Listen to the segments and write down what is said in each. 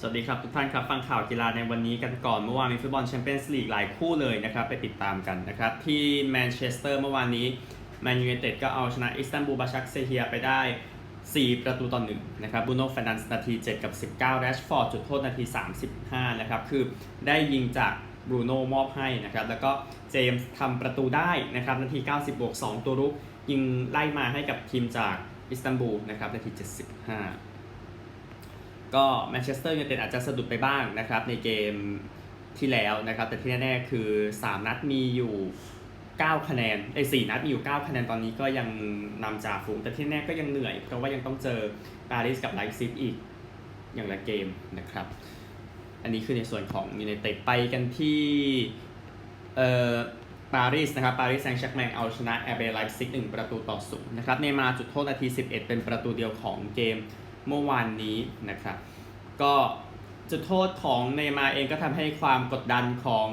สวัสดีครับทุกท่านครับ ฟังข่าวกีฬาในวันนี้กันก่อนเมื่อวานมีฟุตบอลแชมเปี้ยนส์ลีกหลายคู่เลยนะครับ ไปติดตามกันนะครับ ที่แมนเชสเตอร์เมื่อวานนี้แมนยูไนเต็ดก็เอาชนะอิสตันบูลบาชักเซเฮียไปได้ 4 ประตูต่อหนึ่งนะครับบูโน่ฟ r นันส์นาที 7 กับ 19แรชฟอร์ดจุดโทษนาที 35 นะครับ คือได้ยิงจากบรูโน่มอบให้นะครับแล้วก็เจมส์ทำประตูได้นะครับนาที 90บวก2ตัวรุกยิงไล่มาให้กับทีมจากอิสตันบูลนะครับนาที 75 ก็แมนเชสเตอร์ยูไนเต็ดอาจจะสะดุดไปบ้างนะครับในเกมที่แล้วนะครับ แต่ที่แน่ๆคือ 3 นัดมีอยู่ 9 คะแนนไอ้4นัดมีอยู่ 9 คะแนนตอนนี้ก็ยังนำจ่าฝูงแต่ที่แน่ก็ยังเหนื่อย เพราะว่ายังต้องเจอปารีสกับไลฟ์ซิกอีกอย่างละเกมนะครับ อันนี้คือในส่วนของยูไนเต็ดไปกันที่เอ่อปารีสนะครับปารีสแซงต์แชร์แมงเอาชนะแอร์เบย์ไลฟ์ซิก1ประตูต่อศูนย์นะครับเนมาจุดโทษนาที 11 เป็นประตูเดียวของเกม เมื่อวานนี้นะครับก็จุดโทษของเนยมาเองก็ทำให้ความกดดันของ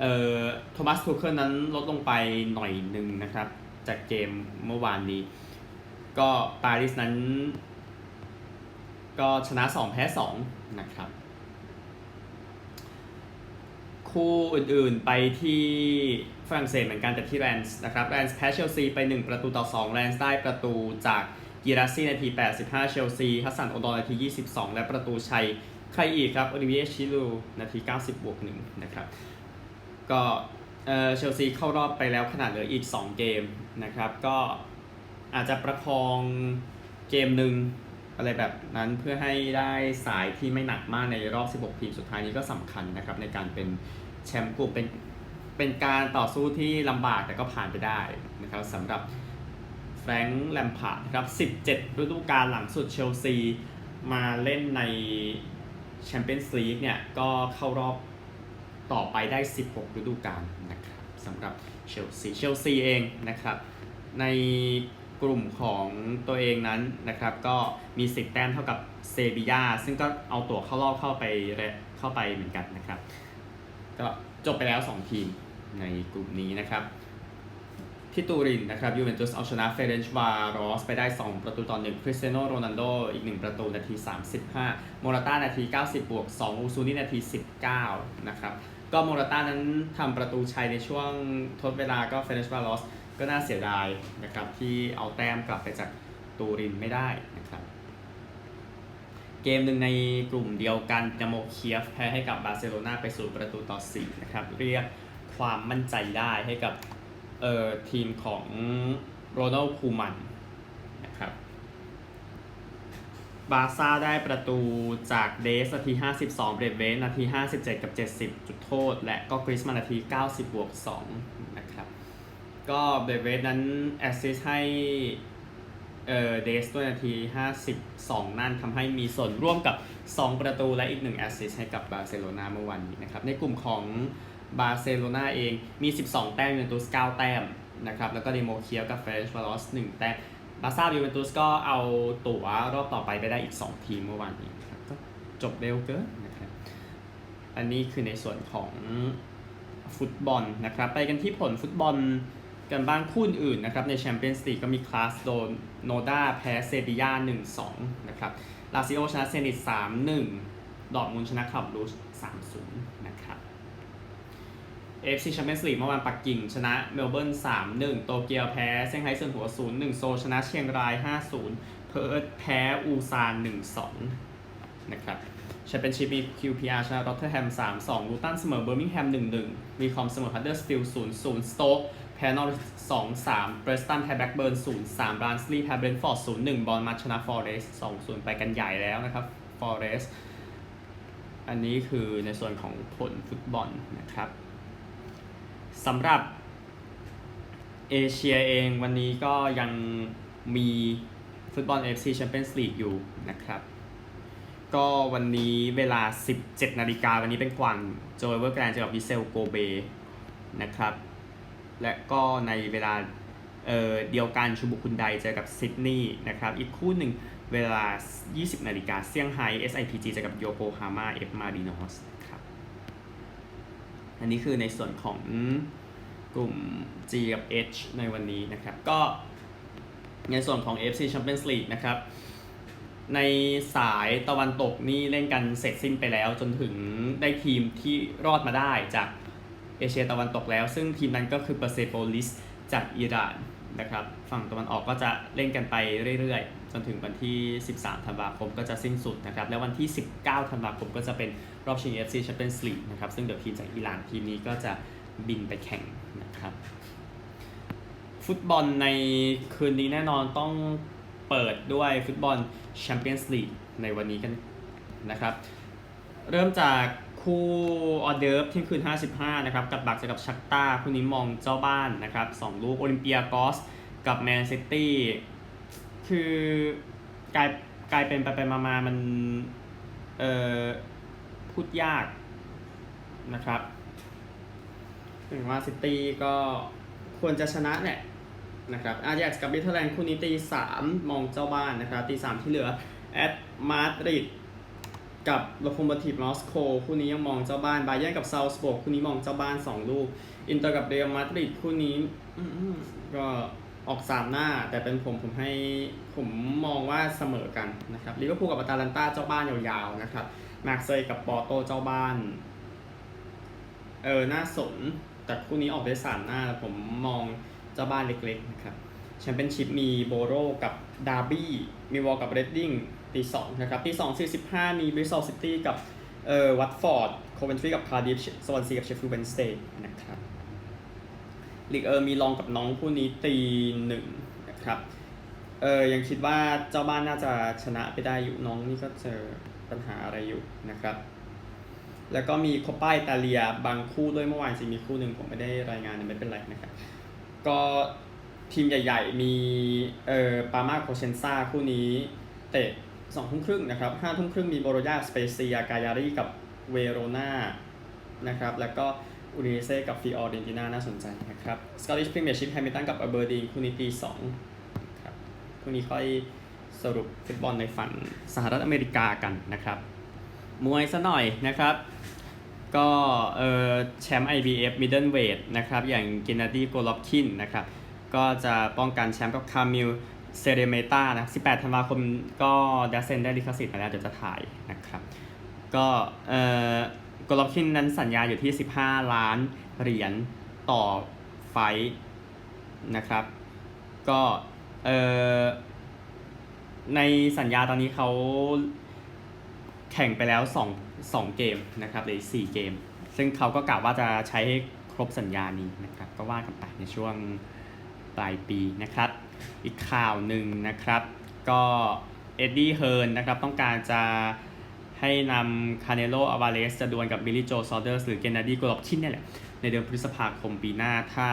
เอ่อโทมัสทูเคิลนั้นลดลงไปหน่อยหนึ่งนะครับ จากเกมเมื่อวานนี้ ก็ปารีสนั้น ก็ชนะ 2 แพ้ 2 นะครับ คู่อื่นๆไปที่ฝรั่งเศสเหมือนกันแต่ที่แรนส์นะครับแรนส์แพ้เชลซีไป 1 ประตูต่อ 2 แรนส์ได้ประตูจาก กีราซี่นาที 85 เชลซีฮัสซันโอดอนาที 22 และประตูชัย ใครอีกครับโอลิเวียชิลูนาที 90 บวก1นะครับก็เอ่อเชลซีเข้ารอบไปแล้วขนาดเหลืออีก 2 เกมนะครับ ก็อาจจะประคองเกมหนึ่งอะไรแบบนั้นเพื่อให้ได้สายที่ไม่หนักมากในรอบ 16 ทีมสุดท้ายนี้ก็สำคัญนะครับในการเป็นแชมป์กลุ่มเป็นเป็นการต่อสู้ที่ลำบากแต่ก็ผ่านไปได้นะครับสำหรับ ฟรงค์แลมพาร์ดครับ 17 ฤดูกาลหลังสุดเชลซีมาเล่นในแชมเปี้ยนส์ลีกเนี่ยก็เข้ารอบต่อไปได้ 16 ฤดูกาลนะครับสำหรับเชลซี เชลซีเองนะครับ ในกลุ่มของตัวเองนั้นนะครับ ก็มี 10 แต้มเท่ากับเซบียาซึ่งก็เอาตั๋วเข้ารอบเข้าไปเข้าไปเหมือนกันนะครับ ก็จบไปแล้ว 2 ทีมในกลุ่มนี้นะครับ ที่ตูรินนะครับยูเวนตุสเอาชนะเฟเรนช์วารอสไปได้ 2 ประตูต่อ1คริสเตียโนโรนัลโดอีก 1 ประตูนาที 35 โมราต้านาที 90 บวก 2 อูซูนี่นาที 19 นะครับ ก็โมราต้านั้นทำประตูชัยในช่วงทดเวลาก็เฟเรนช์วารอสก็น่าเสียดายนะครับที่เอาแต้มกลับไปจากตูรินไม่ได้นะครับเกมหนึ่งในกลุ่มเดียวกันยาโมเคียฟแพ้ให้กับบาร์เซโลนาไปสู่ประตูต่อ 4 นะครับ เรียกความมั่นใจได้ให้กับ เอ่อทีมของโรนัลคูมันนะครับบาซ่าได้ประตูจากเดสนาที 52 เบรเวนนาที 57 กับ 70 จุดโทษ และก็กริสมานาที 90 บวก 2 นะครับ ก็เบรเวนนั้นแอสซิสให้เอ่อเดสด้วยนาที 52 นั่นทำให้มีส่วนร่วมกับ 2 ประตูและอีก 1 แอสซิสให้กับบาร์เซโลนาเมื่อวันนี้นะครับ ในกลุ่มของ บาร์เซโลนาเองมี 12 แต้มยูเวนตุส9แต้มนะครับแล้วก็เดโมเคียวกับเฟรชวาลอส1แต้มบาร์ซ่ายูเวนตุสก็เอาตั๋วรอบต่อไปไปได้อีก 2 ทีมเมื่อวานนี้ครับก็จบเร็วเกินนะครับอันนี้คือในส่วนของฟุตบอลนะครับไปกันที่ผลฟุตบอลกันบ้างคู่อื่นนะครับในแชมเปี้ยนส์ลีกก็มีคลาสโดนโนดาแพ้เซบียา1-2นะครับลาซิโอชนะเซนิต3-1ดอร์ทมุนชนะคลับรูช3-0นะครับ AFC Champions League เมื่อวานปักกิ่ง ชนะเมลเบิร์น 3-1 โตเกียวแพ้เซี่ยงไฮ้เซินหัว 0-1 โซชนะเชียงราย 5-0 เพิร์ธแพ้อูซาน 1-2 นะครับแชมเปี้ยนชิพมี QPR ชนะรอตเทอร์แฮม 3-2 ลูตันเสมอเบอร์มิงแฮม 1-1วีคอมเสมอฮัตเดอร์สฟิลด์0-0 สโต๊กแพ้นอริส2-3เบรสตันแพ้แบ็กเบิร์น0-3บรานสลีย์แพ้เบรนฟอร์ด0-1บอลมัชนะฟอร์เรส2-0ไปกันใหญ่แล้วนะครับฟอร์เรสอันนี้คือในส่วนของผลฟุตบอลนะครับ สำหรับเอเชียเองวันนี้ก็ยังมีฟุตบอล FC Champions League อยู่นะครับ ก็วันนี้เวลา 17 นาฬิกาวันนี้เป็นกวางโจเวอร์แกรนเจอกับวิเซลโกเบนะครับ และก็ในเวลาเเดียวกันชูบุคุนไดเจอกับซิดนีย์นะครับ อีกคู่หนึ่งเวลา 20 นาฬิกาเซี่ยงไฮ้ SIPG เจอกับโยโกฮาม่าเอฟมาดิโนส อันนี้คือในส่วนของกลุ่ม G กับ H ในวันนี้นะครับ ก็ในส่วนของ FC Champions League นะครับ ในสายตะวันตกนี่เล่นกันเสร็จสิ้นไปแล้วจนถึงได้ทีมที่รอดมาได้จากเอเชียตะวันตกแล้ว ซึ่งทีมนั้นก็คือเปอร์เซโปลิสจากอิหร่านนะครับ ฝั่งตะวันออกก็จะเล่นกันไปเรื่อยๆ จนถึงวันที่ 13 ธันวาคมก็จะสิ้นสุดนะครับ และวันที่ 19 ธันวาคมก็จะเป็น รอบชิง FC Champions League นะครับ ซึ่งเดี๋ยวทีมจากอิหร่านทีมนี้ก็จะบินไปแข่งนะครับ ฟุตบอลในคืนนี้แน่นอนต้องเปิดด้วยฟุตบอลแชมเปี้ยนส์ลีกในวันนี้กันนะครับ เริ่มจากคู่ออเดิร์ฟที่คืน 55 นะครับ กับบักจอกับชักตาคู่นี้มองเจ้าบ้านนะครับสองลูกโอลิมเปียกอสกับแมนซิตี้คือกลายกลายเป็นไปไปมามามัน เอ่อ พูดยากนะครับถึงว่าซิตี้ก็ควรจะชนะแหละนะครับอา a x กับเบเทอร์แลนด์คู่นี้ตีสามมองเจ้าบ้านนะครับตีสามที่เหลือแอดมาดริดกับโลคโมทีฟมอสโกคู่นี้ยังมองเจ้าบ้านบาเยนกับเซาลสบกคู่นี้มองเจ้าบ้าน 2 ลูก อินเตอร์กับเรอัลมาดริดคู่นี้ก็ออก3หน้า แต่เป็นผมผมให้ผมมองว่าเสมอกันนะครับลิเวอร์พูลกับอาตาลันตาเจ้าบ้านยาวๆนะครับ มาร์เซย์กับปอร์โตเจ้าบ้าน เออ น่าสน แต่คู่นี้ออกได้สามหน้าผมมองเจ้าบ้านเล็กๆนะครับแชมเปี้ยนชิพมีโบโรกับดาร์บี้ มีวอลกับเรดดิ้งตีสองนะครับตีสองสี่สิบห้ามีบริสตอลซิตี้กับเอ่อวัตฟอร์ดโคเวนทรีกับคาร์ดิฟสวอนซีกับเชฟฟิลด์เวนสเตย์นะครับลีกเออมีลองกับน้องคู่นี้ตีหนึ่งนะครับเออยังคิดว่าเจ้าบ้านน่าจะชนะไปได้อยู่น้องนี่ก็เจอ ปัญหาอะไรอยู่นะครับ แล้วก็มีโคป้าอิตาเลียบางคู่ด้วยเมื่อวานจริงมีคู่หนึ่งผมไม่ได้รายงานไม่เป็นไรนะครับ ก็ทีมใหญ่ ๆ มีเอ่อปามาโคเชนซาคู่นี้เตะสองทุ่มครึ่งนะครับห้าทุ่มครึ่งมีโบโรยาสเปเซียกายารีกับเวโรนานะครับ แล้วก็อูนิเซ่กับฟิออเดนติน่าน่าสนใจนะครับสกอตติชพรีเมียร์ชิพแฮมิลตันกับอเบอร์ดีนคู่นี้ตีสองครับคู่นี้ค่อย สรุปฟุตบอลในฝั่งสหรัฐอเมริกากันนะครับ มวยซะหน่อยนะครับ ก็เออแชมป์ IBF Middleweight นะครับ อย่างเกนาดีโกลอบคินนะครับ ก็จะป้องกันแชมป์กับคามิลเซเรเมตานะ 18 ธันวาคมก็ดัซเซนได้ลิขสิทธิ์มาแล้ว เดี๋ยวจะถ่ายนะครับ ก็เออโกลอบคินนั้นสัญญาอยู่ที่ 15 ล้านเหรียญต่อไฟท์นะครับ ก็เออ ในสัญญาตอนนี้เขาแข่งไปแล้ว2 2เกมนะครับหรือ4เกม ซึ่งเขาก็กล่าวว่าจะใช้ครบสัญญานี้นะครับก็ว่ากันไปในช่วงปลายปีนะครับ อีกข่าวหนึ่งนะครับ ก็เอ็ดดี้เฮิร์นนะครับต้องการจะให้นำคาเนโลอ v วาเลสจะดวลกับบิลลี่โจซอเดอร์หรือเกนนาดีโกลอบคินนี่แหละในเดือนพฤษภาคมปีหน้า ถ้า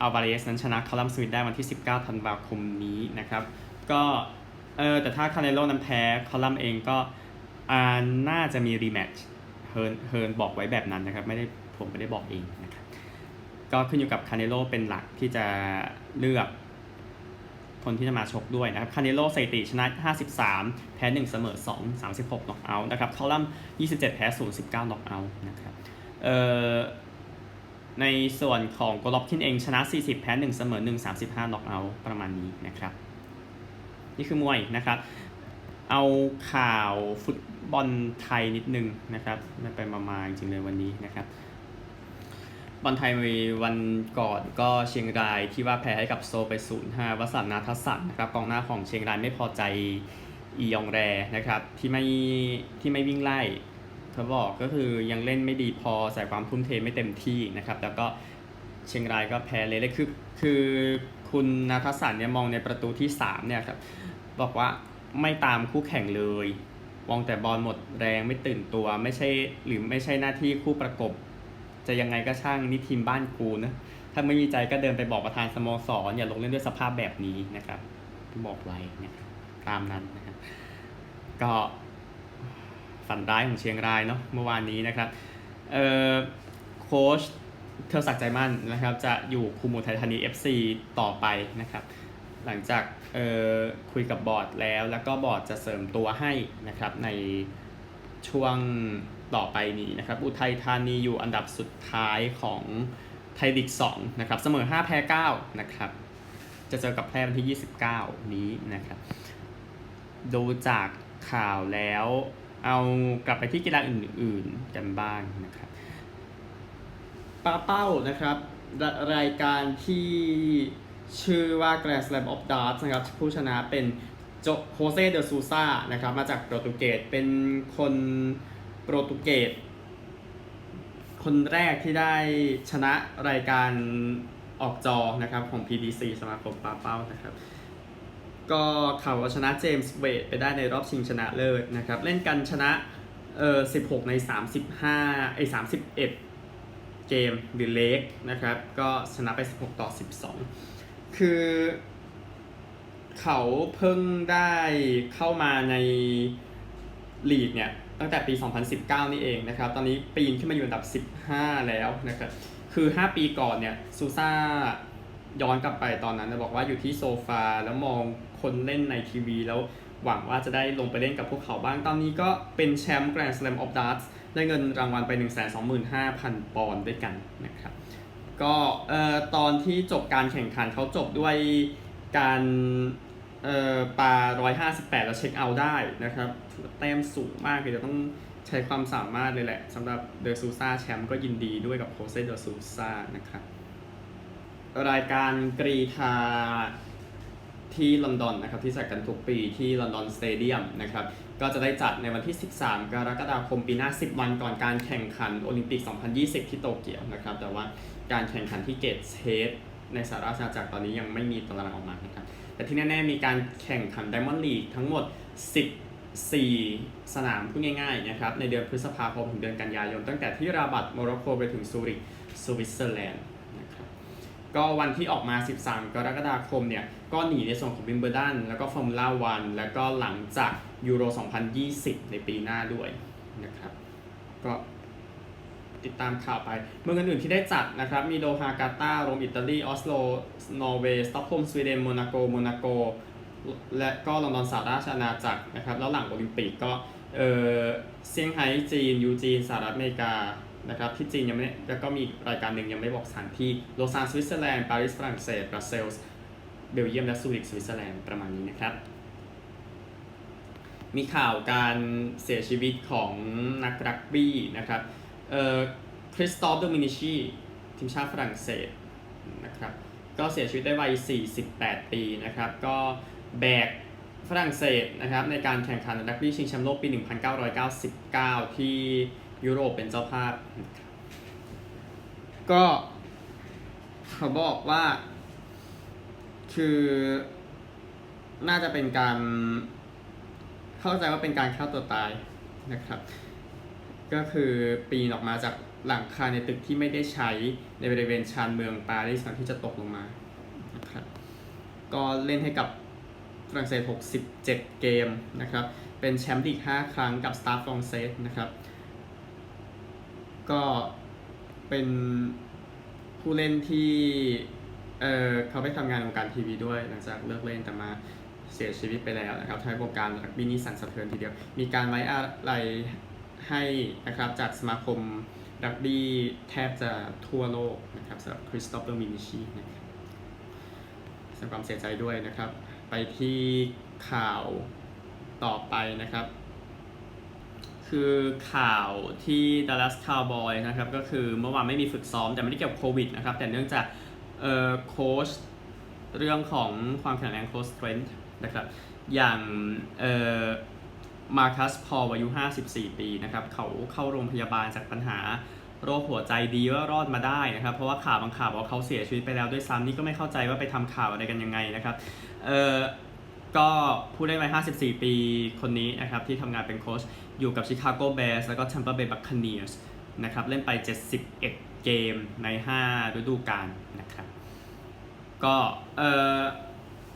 อัลวาเลสนั้นชนะคาลัมสมิธได้วันที่ 19 ธันวาคมนี้นะครับ ก็ เออแต่ถ้าคาเนโลนั้นแพ้คาลัมเองก็อ่าน่าจะมีรีแมตช์เฮิร์นเฮิร์นบอกไว้แบบนั้นนะครับ ไม่ได้ผมไม่ได้บอกเองนะครับก็ขึ้นอยู่กับคาเนโลเป็นหลักที่จะเลือกคนที่จะมาชกด้วยนะครับ คาเนโลสถิติชนะ 53 แพ้ 1 เสมอ 2 36น็อกเอาท์นะครับ คอลัมน์27 แพ้ 0 19น็อกเอาท์นะครับ เอ่อ ในส่วนของโกลอบคินเองชนะ 40 แพ้ 1 เสมอ 1 35น็อกเอาท์ประมาณนี้นะครับ นี่คือมวยนะครับ เอาข่าวฟุตบอลไทยนิดนึงนะครับไม่ไปมามาจริงเลยวันนี้นะครับบอลไทยวันก่อนก็เชียงรายที่ว่าแพ้ให้กับโซไป 0-5วสันต์นาทสันนะครับกองหน้าของเชียงรายไม่พอใจอียองแรนะครับที่ไม่ที่ไม่วิ่งไล่เขาบอกก็คือยังเล่นไม่ดีพอใส่ความทุ่มเทไม่เต็มที่นะครับ แล้วก็เชียงรายก็แพ้เลยเลยคือคือ คุณนาทสันเนี่ยมองในประตูที่ 3 เนี่ยครับบอกว่าไม่ตามคู่แข่งเลยมองแต่บอลหมดแรงไม่ตื่นตัวไม่ใช่หรือไม่ใช่หน้าที่คู่ประกบ จะยังไงก็ช่างนี่ทีมบ้านกูนะถ้าไม่มีใจก็เดินไปบอกประธานสโมสรอย่าลงเล่นด้วยสภาพแบบนี้นะครับบอกไว้นะครับตามนั้นนะครับก็ฝันร้ายของเชียงรายเนาะเมื่อวานนี้นะครับเอ่อโค้ช เทอศักใจมั่นนะครับ จะอยู่คุมอุทัยธานี FC ต่อไปนะครับ หลังจากเอ่อคุยกับบอร์ดแล้ว แล้วก็บอร์ดจะเสริมตัวให้นะครับในช่วงต่อไปนี้นะครับอุทัยธานีอยู่อันดับสุดท้ายของไทยลีก2นะครับเสมอ 5 แพ้ 9 นะครับ จะเจอกับแพร่วันที่ 29 นี้นะครับดูจากข่าวแล้วเอากลับไปที่กีฬาอื่นๆกันบ้างนะครับ ป้าเป้านะครับรรายการที่ชื่อว่า Grand Slam of Darts นะครับผู้ชนะเป็นโจโฮเซเดซูซานะครับมาจากโปรตุเกสเป็นคนโปรตุเกสคนแรกที่ได้ชนะรายการออกจอนะครับของ PDC สมาคมปาเป้านะครับ ก็เขาเอาชนะเจมส์เวดไปได้ในรอบชิงชนะเลิศนะครับ เล่นกันชนะเออ16 ใน 35ไอ้31 เกมหรือเลกนะครับ ก็ชนะไป 16 ต่อ 12 คือเขาเพิ่งได้เข้ามาในลีกเนี่ย ตั้งแต่ปี 2019 นี่เองนะครับ ตอนนี้ปีนขึ้นมาอยู่อันดับ 15 แล้วนะครับ คือ 5 ปีก่อนเนี่ยซูซ่าย้อนกลับไปตอนนั้นบอกว่าอยู่ที่โซฟาแล้วมองคนเล่นในทีวี แล้วหวังว่าจะได้ลงไปเล่นกับพวกเขาบ้าง ตอนนี้ก็เป็นแชมป์ Grand Slam of Darts ได้เงินรางวัลไป 125,000 ปอนด์ด้วยกันนะครับ ก็เอ่อตอนที่จบการแข่งขันเขาจบด้วยการเอ่อปา 158 แล้วเช็คเอาได้นะครับถือว่าแต้มสูงมากเลยจะต้องใช้ความสามารถเลยแหละสำหรับเดอซูซาแชมป์ก็ยินดีด้วยกับโคเซเดอซูซานะครับ รายการกรีธาที่ลอนดอนนะครับที่จัดกันทุกปีที่ลอนดอนสเตเดียมนะครับ ก็จะได้จัดในวันที่ 13 กรกฎาคมปีหน้า 10 วันก่อนการแข่งขันโอลิมปิก 2020 ที่โตเกียวนะครับ แต่ว่าการแข่งขันที่เกตเชสในสหราชอาณาจักรตอนนี้ยังไม่มีตารางออกมานะครับ แต่ที่แน่ๆมีการแข่งขัน Diamond League ทั้งหมด 14 สนามพูดง่ายๆนะครับ ในเดือนพฤษภาคมถึงเดือนกันยายน ตั้งแต่ที่ราบัตโมร็อกโกไปถึงซูริกสวิตเซอร์แลนด์นะครับก็วันที่ออกมา 13 กรกฎาคมเนี่ยก็หนีในส่วนของวิมเบิลดันแล้วก็ฟอร์มูล่าวันแล้วก็หลังจากยูโร 2020 ในปีหน้าด้วยนะครับ ก็ติดตามข่าวไป เมืองอื่นๆที่ได้จัดนะครับ มีโดฮากาตาโรมอิตาลี ออสโล นอร์เวย์ สต็อกโฮล์ม สวีเดน โมนาโก โมนาโก และก็ลอนดอนสหราชอาณาจักรนะครับ แล้วหลังโอลิมปิกก็เออเซี่ยงไฮ้จีน ยูจีน สหรัฐอเมริกานะครับที่จีนยังไม่แล้วก็มีรายการหนึ่งยังไม่บอกสถานที่โลซานสวิตเซอร์แลนด์ปารีสฝรั่งเศสบรัสเซลส์เบลเยียมและซูริกสวิตเซอร์แลนด์ประมาณนี้นะครับ มีข่าวการเสียชีวิตของนักรักบี้นะครับเอ่อคริสตอฟโดมินิชีทีมชาติฝรั่งเศสนะครับก็เสียชีวิตได้วัย 48 ปีนะครับ ก็แบกฝรั่งเศสนะครับในการแข่งขันรักบี้ชิงแชมป์โลกปี 1999 ที่ยุโรปเป็นเจ้าภาพ ก็เขาบอกว่า คือน่าจะเป็นการ เข้าใจว่าเป็นการฆ่าตัวตายนะครับ ก็คือปีนออกมาจากหลังคาในตึกที่ไม่ได้ใช้ในบริเวณชานเมืองปารีสก่อนที่จะตกลงมานะครับก็เล่นให้กับฝรั่งเศส 67 เกมนะครับ เป็นแชมป์ลีก 5 ครั้งกับสตาร์ฟรองเซสนะครับ ก็เป็นผู้เล่นที่เออเขาไปทำงานวงการทีวีด้วยหลังจากเลิกเล่นแต่มา เสียชีวิตไปแล้วนะครับทำให้วงการรักบี้นี่สั่นสะเทือนทีเดียว มีการไว้อะไรให้นะครับจากสมาคมรักบี้แทบจะทั่วโลกนะครับสำหรับคริสโตเฟอร์มินิชีนะครับแสดงความเสียใจด้วยนะครับ ไปที่ข่าวต่อไปนะครับ คือข่าวที่ Dallas Cowboys นะครับก็คือเมื่อวานไม่มีฝึกซ้อมแต่ไม่ได้เกี่ยวกับโควิดนะครับ แต่เนื่องจากเอ่อโค้ชเรื่องของความแข็งแรงโค้ชเตรนท์ นะครับอย่างเอ่อมาคัสพอลอายุ 54 ปีนะครับเขาเข้าโรงพยาบาลจากปัญหาโรคหัวใจดีว่ารอดมาได้นะครับ เพราะว่าข่าวบางข่าวบอกว่าเขาเสียชีวิตไปแล้วด้วยซ้ำนี่ก็ไม่เข้าใจว่าไปทำข่าวอะไรกันยังไงนะครับเอ่อก็ผู้เล่นวัย54 ปีคนนี้นะครับที่ทำงานเป็นโค้ชอยู่กับชิคาโกแบร์สแล้วก็ Tampa Bay Buccaneers นะครับเล่นไป 71 เกมใน 5 ฤดูกาลนะครับก็เออ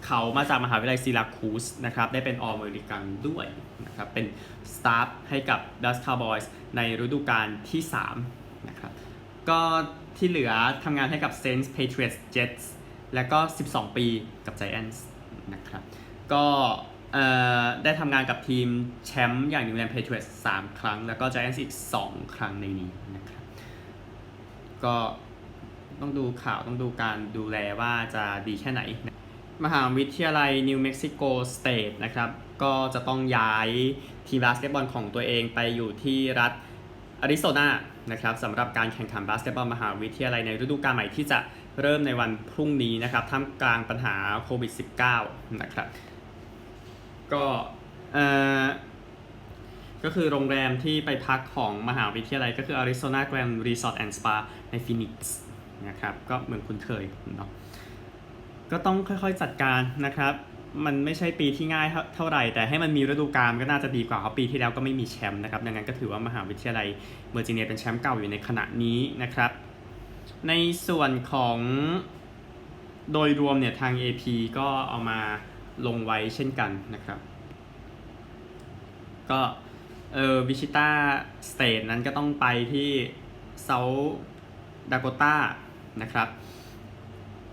เขามาจากมหาวิทยาลัยซิลาคูสนะครับ ได้เป็นออเมริกันด้วยนะครับ เป็นสตาฟให้กับ Dallas Cowboys ในฤดูกาลที่3นะครับก็ที่เหลือทำงานให้กับ Saints Patriots Jets แล้วก็ 12 ปีกับ Giants นะครับก็ได้ทำงานกับทีมแชมป์อย่างนิวแลนด์เพเทร t สามครั้ง แล้วก็ Giants อีก 2 ครั้งในนี้นะครับก็ต้องดูข่าวต้องดูการดูแลว่าจะดีแค่ไหน มหาวิทยาลัยนิวเม็กซิโกสเตทนะครับ ก็จะต้องย้ายทีมบาสเกตบอลของตัวเองไปอยู่ที่รัฐอาริโซนานะครับสำหรับการแข่งขันบาสเกตบอลมหาวิทยาลัยในฤดูกาลใหม่ที่จะเริ่มในวันพรุ่งนี้นะครับท่ามกลางปัญหาโควิด -19 นะครับ ก็เอ่อก็คือโรงแรมที่ไปพักของมหาวิทยาลัยก็คือ Arizona Grand Resort and Spa ในฟินิกส์นะครับ ก็เหมือนคุ้นเคยเนาะ ก็ต้องค่อยๆจัดการนะครับ มันไม่ใช่ปีที่ง่ายเท่าไหร่ แต่ให้มันมีฤดูกาลก็น่าจะดีกว่าเพราะปีที่แล้วก็ไม่มีแชมป์นะครับดังนั้นก็ถือว่ามหาวิทยาลัยเวอร์จิเนียเป็นแชมป์เก่าอยู่ในขณะนี้นะครับ ในส่วนของโดยรวมเนี่ยทาง AP ก็เอามาลงไว้เช่นกันนะครับ ก็เออวิชิต้าสเตทนั้นก็ต้องไปที่เซาท์ดาโกตานะครับ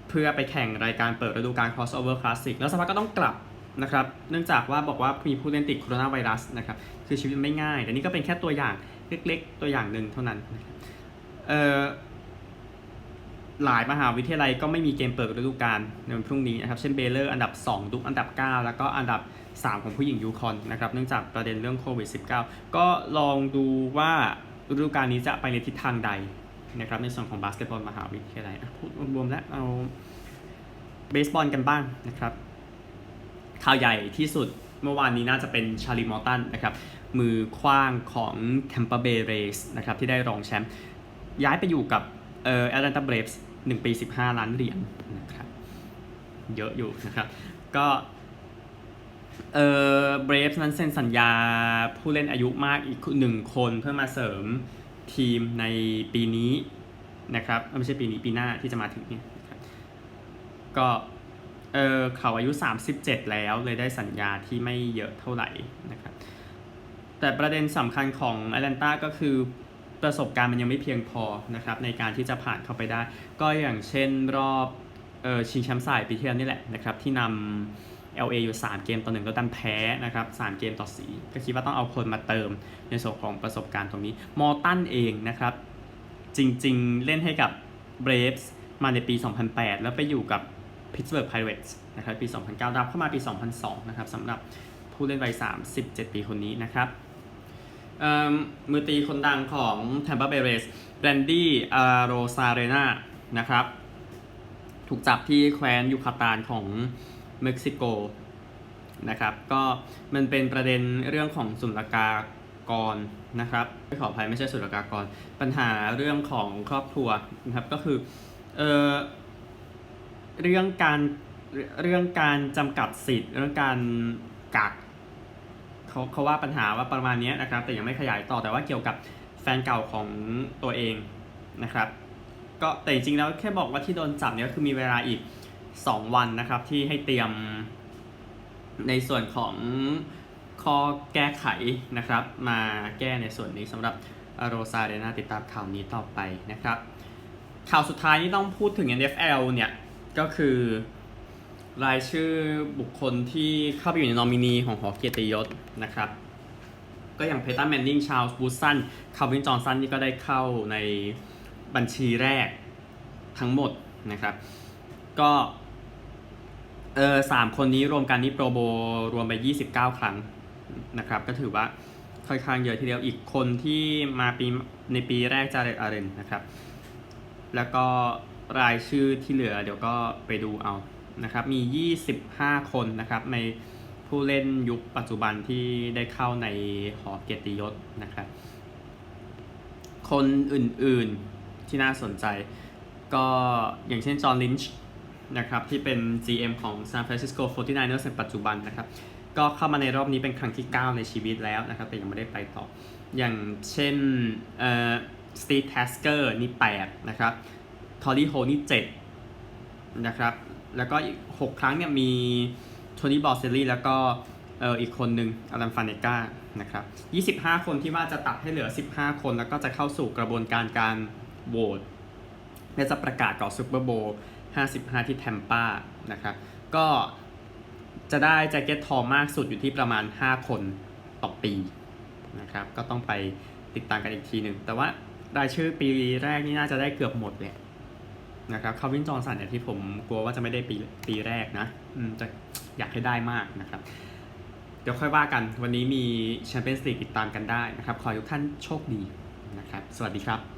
เพื่อไปแข่งรายการเปิดฤดูกาล crossover classic แล้วสักพักก็ต้องกลับนะครับ เนื่องจากว่าบอกว่ามีผู้เล่นติดโคโรนาไวรัสนะครับ คือชีวิตไม่ง่าย แต่นี่ก็เป็นแค่ตัวอย่างเล็กๆ ตัวอย่างหนึ่งเท่านั้นเอ่อหลายมหาวิทยาลัยก็ไม่มีเกมเปิดฤดูกาลในวันพรุ่งนี้นะครับ เช่นเบเลอร์อันดับ 2 ดุกอันดับ 9 แล้วก็อันดับ 3 ของผู้หญิงยูคอนนะครับ เนื่องจากประเด็นเรื่องโควิด -19 ก็ลองดูว่าฤดูกาลนี้จะไปในทิศทางใด นะครับในส่วนของบาสเกตบอลมหาวิทยาลัยพูดรวมๆแล้วเอาเบสบอลกันบ้างนะครับข่าวใหญ่ที่สุดเมื่อวานนี้น่าจะเป็นชาลีมอตันนะครับมือคว้างของ Tampa Bay Rays นะครับที่ได้รองแชมป์ย้ายไปอยู่กับเอ่อ Atlanta Braves 1 ปี 15 ล้านเหรียญนะครับเยอะอยู่นะครับก็เอ่อ Braves นั้นเซ็นสัญญาผู้เล่นอายุมากอีกหนึ่งคนเพื่อมาเสริม ทีมในปีนี้นะครับไม่ใช่ปีนี้ปีหน้าที่จะมาถึงเนี่ยก็เออเขาอายุ 37 แล้วเลยได้สัญญาที่ไม่เยอะเท่าไหร่นะครับแต่ประเด็นสำคัญของแอตแลนตาก็คือประสบการณ์มันยังไม่เพียงพอนะครับในการที่จะผ่านเข้าไปได้ ก็อย่างเช่นรอบเออชิงแชมป์สายปีที่แล้วนี่แหละนะครับที่นำ LA อยู่ 3 เกมต่อหนึ่งแล้วดันแพ้นะครับ3เกมต่อ 4 ก็คิดว่าต้องเอาคนมาเติมในส่วนของประสบการณ์ตรงนี้ มอร์ตันเองนะครับ จริงๆ เล่นให้กับ Braves มาในปี 2008 แล้วไปอยู่กับ Pittsburgh Pirates นะครับปี 2009 รับเข้ามาปี 2002 นะครับสำหรับผู้เล่นวัย 37 ปีคนนี้นะครับมมือตีคนดังของ Tampa Bay Rays Randy Arozarena นะครับ ถูกจับที่แคว้นยูคาตานของ เม็กซิโกนะครับ ก็มันเป็นประเด็นเรื่องของศุลกากรนะครับขออภัยไม่ใช่ศุลกากร ปัญหาเรื่องของครอบครัวนะครับก็คือเออเรื่องการเรื่องการจำกัดสิทธิ์ เรื่องการกักเขาเขาว่าปัญหาว่าประมาณนี้นะครับ แต่ยังไม่ขยายต่อแต่ว่าเกี่ยวกับแฟนเก่าของตัวเองนะครับ ก็แต่จริงๆแล้วแค่บอกว่าที่โดนจับเนี่ยก็คือมีเวลาอีก 2 วันนะครับที่ให้เตรียมในส่วนของข้อแก้ไขนะครับ มาแก้ในส่วนนี้สำหรับโรซาเดนาติดตามข่าวนี้ต่อไปนะครับ ข่าวสุดท้ายที่ต้องพูดถึง NFL เนี่ยก็คือรายชื่อบุคคลที่เข้าไปอยู่ในนอมินีของหอเกียรติยศนะครับ ก็อย่างเพตันแมนนิงชาลส์บูสันคาร์วินจอห์นสันนี่ก็ได้เข้าในบัญชีแรกทั้งหมดนะครับ ก็ เออสามคนนี้รวมกันนี่โปรโบรวมไป 29 ครั้งนะครับ ก็ถือว่าค่อนข้างเยอะทีเดียวอีกคนที่มาปีในปีแรกจาเรตอาเรนนะครับ แล้วก็รายชื่อที่เหลือเดี๋ยวก็ไปดูเอานะครับ มี 25 คนนะครับ ในผู้เล่นยุคปัจจุบันที่ได้เข้าในหอเกียรติยศนะครับ คนอื่นๆที่น่าสนใจ ก็อย่างเช่นจอห์นลินช์ นะครับที่เป็น GM ของ San Francisco 49ers ในปัจจุบันนะครับก็เข้ามาในรอบนี้เป็นครั้งที่ 9 ในชีวิตแล้วนะครับแต่ยังไม่ได้ไปต่อ อย่างเช่นเอ่อสตีฟแทสเกอร์นี่ 8 นะครับทอรี่โฮนี่ 7 นะครับ แล้วก็อีก 6 ครั้งเนี่ยมีโทนี่บอสเซลลี่แล้วก็เอ่ออีกคนหนึ่งอลันฟานเนกานะครับ 25 คนที่ว่าจะตัดให้เหลือ 15 คนแล้วก็จะเข้าสู่กระบวนการการโหวตและจะประกาศก่อซูเปอร์โบว์ 55 ที่แทมปานะครับก็จะได้แจ็คเก็ตทองมากสุดอยู่ที่ประมาณ 5 คนต่อปีนะครับก็ต้องไปติดตามกันอีกทีหนึ่ง แต่ว่ารายชื่อปีแรกนี่น่าจะได้เกือบหมดเลยนะครับคาวินจอร์นสันเนี่ยที่ผมกลัวว่าจะไม่ได้ปีปีแรกนะอืมจะอยากให้ได้มากนะครับ เดี๋ยวค่อยว่ากันวันนี้มีแชมเปี้ยนส์ลีกติดตามกันได้นะครับ ขอให้ทุกท่านโชคดีนะครับ สวัสดีครับ